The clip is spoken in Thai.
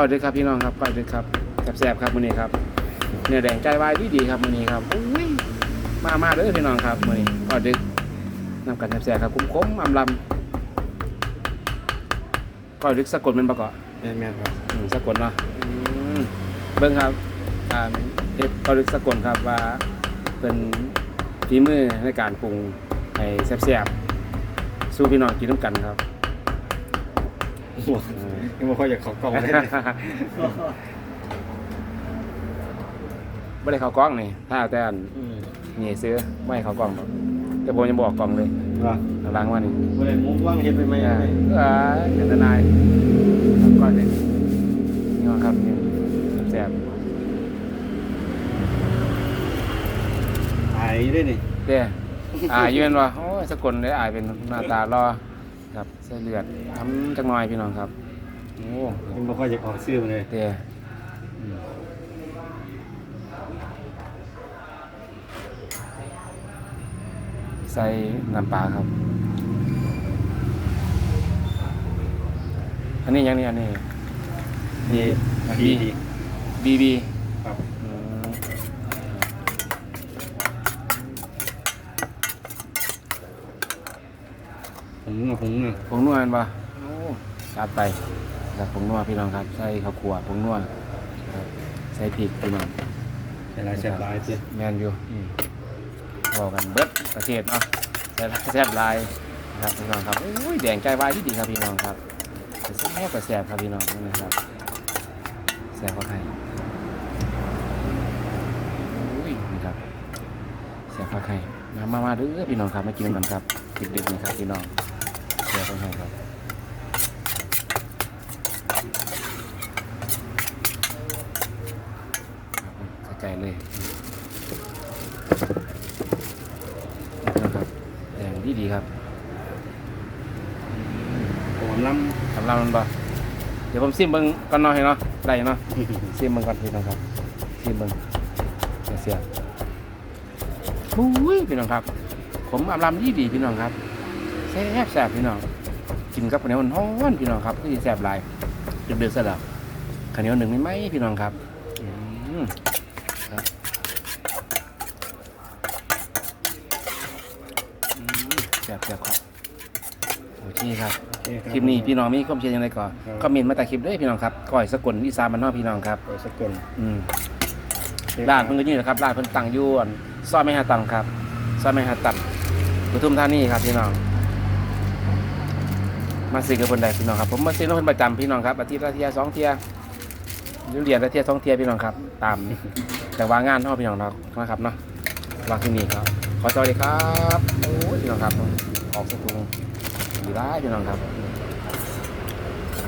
ก้อยดึกครับพี่น้องครับก้อยดึกครับแซ่บๆครับมื้อนี้ครับเนื้อแดงใจวายดีดีๆครับมื้อนี้ครับอุ้ยมามาเด้อพี่น้องครับมื้อนี้ก้อยดึกนำกันแซ่บๆครับคุ้มๆอำลำก้อยดึกสะกดแมันประกอบแม่นแม่นครับอืมสะกดเนาะอืมเบิ่งครับอ่าเอฟก้อยดึกสะกดครับว่าเป็นฝีมือในการปรุงให้แซ่บๆสู้พี่น้องกินน้ำกันครับ โอ้โหยังไม่ค่อยอยากเขากล้องเลยไม่ได้เข้ากล้องนี่ถ้าเอาแต่อันอืมนี่ซื้อไม่ให้เข้ากล้องหรอกแต่ผมยังบอกกล้องเลยว่าหลังว่านี่บ่ได้มุกว่างเฮ็ดไปไหมเออเออเห็นทนายก้อนเลยนี่ว่าครับนี่แซ่บหายได้นี่ๆเด้อายยืนว่าโอ้ยสกลเลยอายเป็นหน้าตารอ ครับเส้เลือดทำจักหน่อยพี่น้องครับโอ้ยังไม่ค่อยอยากออกซื้อมาเลยเด้อใส่น้ำปลาครับ อันนี้ยังนี่อันนี้นี่ดีดีบีบีครับผ งนัวผงนัวผงนัวแมันปะโอ้จัดไปครับผงนัวพี่น้องครับ ใส่ข้าวคั่วผงนัวครับใส่พริกพี่น้องแต่ลายแซ่บหลายสิแมนอยู่บอกกันเบิดประเทศเนาะแซ่บแซ่บหลายนะครับพี่น้องครับอุ้ยแดงใจวายที่ดีครับพี่น้องครับแซ่บกับแซ่บครับพี่น้องนี่นะครับแซ่บกว่าไทยอุ้ยนี่ครับแซ่บกว่าไทยมามามาเด้อพี่น้องครับมากินกันครับดึกๆนะครับพี่น้อง แซ่บกว่าไทยครับเข้าใจเลยนะครับแดงดีดีๆครับผมล้สำหรับมันบ่เดี๋ยวผมซิมเบิ้งก่อนหน่อยเนาะได้เนาะำซิมเบิ้งก่อนพี่น้องครับซิมเบิ้งเสียๆบุ้ยพี่น้องครับ ผมอำลำดีดีๆพี่น้องครับ แซ่บแซ่บพี่น้องกินกับข้าวเหนียวมันฮ้อนพี่น้องครับก็จะแซ่บหลายเดือดๆซะแล้วข้าวเหนียวหนึ่งไม่ไหมพี่น้องครับอืมครับอืมแซ่บแซ่บครับโอเคครับโอเรับคลิปนี้พี่น้องมีความเชื่อยังไงก่อนครับคอมเมนต์มาแต่คลิปด้วยพี่น้องครับก่อยสกุลอีสานบ้านนอกพี่น้องครับโอ้สกลอืมร้านเพิ่นก็นี่แหละครับร้านเพิ่นตั้งอยู่อั่นซอยไม่หาตังครับซอยไม่หาตังปทุมธานีครับพี่น้อง มาซื้อกับเพิ่นได้พี่น้องครับผมมาซื้อน้องเพิ่นประจำพี่น้องครับอาทิตย์ละเที่ยสองเที่ยหรือเรียญละเที่ยสองเที่ยพี่น้องครับ ตามแต่ว่างานเท่าพี่น้องเรานะครับเนาะวางที่นี่ครับ ขอจอยดีครับโอ้ยพี่น้องครับออกสตูดีร้ายพี่น้องครับ